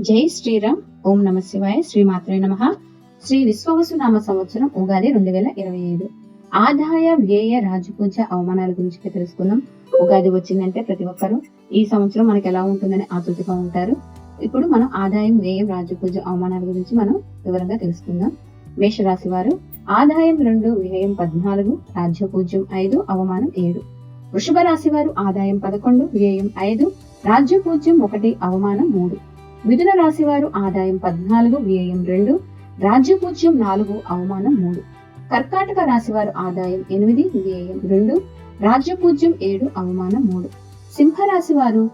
జై శ్రీరామ్. ఓం నమ శివాయ. శ్రీమాత్రే నమ. శ్రీ విశ్వవసు నామ సంవత్సరం ఉగాది రెండు వేల ఇరవై ఐదు. ఆదాయ వ్యయ రాజపూజ అవమానాల గురించి తెలుసుకుందాం. ఉగాది వచ్చిందంటే ప్రతి ఒక్కరు ఈ సంవత్సరం మనకి ఎలా ఉంటుందని ఆతృతిగా ఉంటారు. ఇప్పుడు మనం ఆదాయం వ్యయం రాజపూజ అవమానాల గురించి మనం వివరంగా తెలుసుకుందాం. మేషరాశి వారు ఆదాయం రెండు వ్యయం పద్నాలుగు రాజ్యపూజ్యం ఐదు అవమానం ఏడు. వృషభ రాశి వారు ఆదాయం పదకొండు వ్యయం ఐదు రాజ్యపూజ్యం ఒకటి అవమానం మూడు. మిథున రాశివారు ఆదాయం పద్నాలుగు వ్యయం రెండు రాజ్యపూజ్యం నాలుగు అవమానం మూడు. కర్కాటక రాశివారు ఆదాయం ఎనిమిది వ్యయం రెండు రాజ్యపూజ్యం ఏడు అవమానం మూడు. సింహరాశి వారు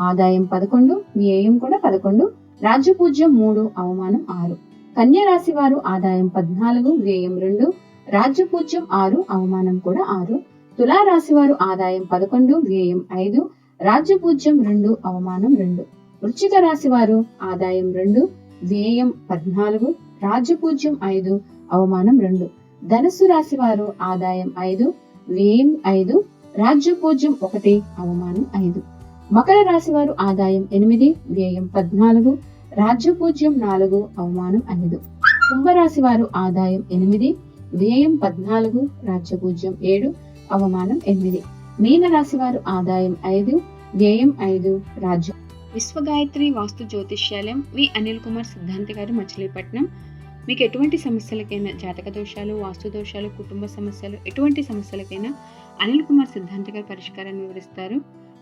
ఆదాయం పదకొండు వ్యయం కూడా పదకొండు రాజ్యపూజ్యం మూడు అవమానం ఆరు. కన్యా రాశి వారు ఆదాయం పద్నాలుగు వ్యయం రెండు రాజ్యపూజ్యం ఆరు అవమానం కూడా ఆరు. తులా రాశి వారు ఆదాయం పదకొండు వ్యయం ఐదు రాజ్యపూజ్యం రెండు అవమానం రెండు. వృశ్చిక రాశి వారు ఆదాయం రెండు వ్యయం పద్నాలుగు రాజ్యపూజ్యం ఐదు అవమానం రెండు. ధనస్సు రాశి వారు ఆదాయం ఐదు వ్యయం ఐదు రాజ్యపూజ్యం ఒకటి అవమానం ఐదు. మకర రాశి వారు ఆదాయం ఎనిమిది వ్యయం పద్నాలుగు రాజ్యపూజ్యం నాలుగు అవమానం ఐదు. కుంభరాశి వారు ఆదాయం ఎనిమిది వ్యయం పద్నాలుగు రాజ్యపూజ్యం ఏడు అవమానం ఎనిమిది. మీన రాశి వారు ఆదాయం ఐదు వ్యయం ఐదు రాజ్యం విశ్వగాయత్రి వాస్తు జ్యోతిష్యాలయం వి అనిల్ కుమార్ సిద్ధాంతి గారు మచిలీపట్నం. మీకు ఎటువంటి సమస్యలకైనా జాతక దోషాలు వాస్తు దోషాలు కుటుంబ సమస్యలు ఎటువంటి సమస్యలకైనా అనిల్ కుమార్ సిద్ధాంతి గారు పరిష్కారాన్ని వివరిస్తారు.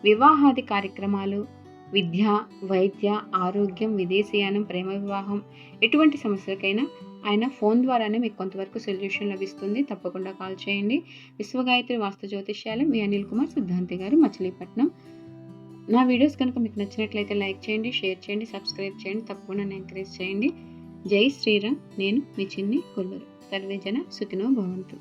వివాహాది కార్యక్రమాలు విద్య వైద్య ఆరోగ్యం విదేశీయానం ప్రేమ వివాహం ఎటువంటి సమస్యలకైనా ఆయన ఫోన్ ద్వారానే మీకు కొంతవరకు సొల్యూషన్ లభిస్తుంది. తప్పకుండా కాల్ చేయండి. విశ్వగాయత్రి వాస్తు జ్యోతిష్యాలయం మీ అనిల్ కుమార్ సిద్ధాంతి గారు మచిలీపట్నం. నా వీడియోస్ కనుక మీకు నచ్చినట్లయితే లైక్ చేయండి షేర్ చేయండి సబ్స్క్రైబ్ చేయండి తప్పకుండా ఎంకరేజ్ చేయండి. జై శ్రీరామ్ నేను మీ చిన్ని కొల్లూరు. సర్వేజన సుఖినో భవంతు.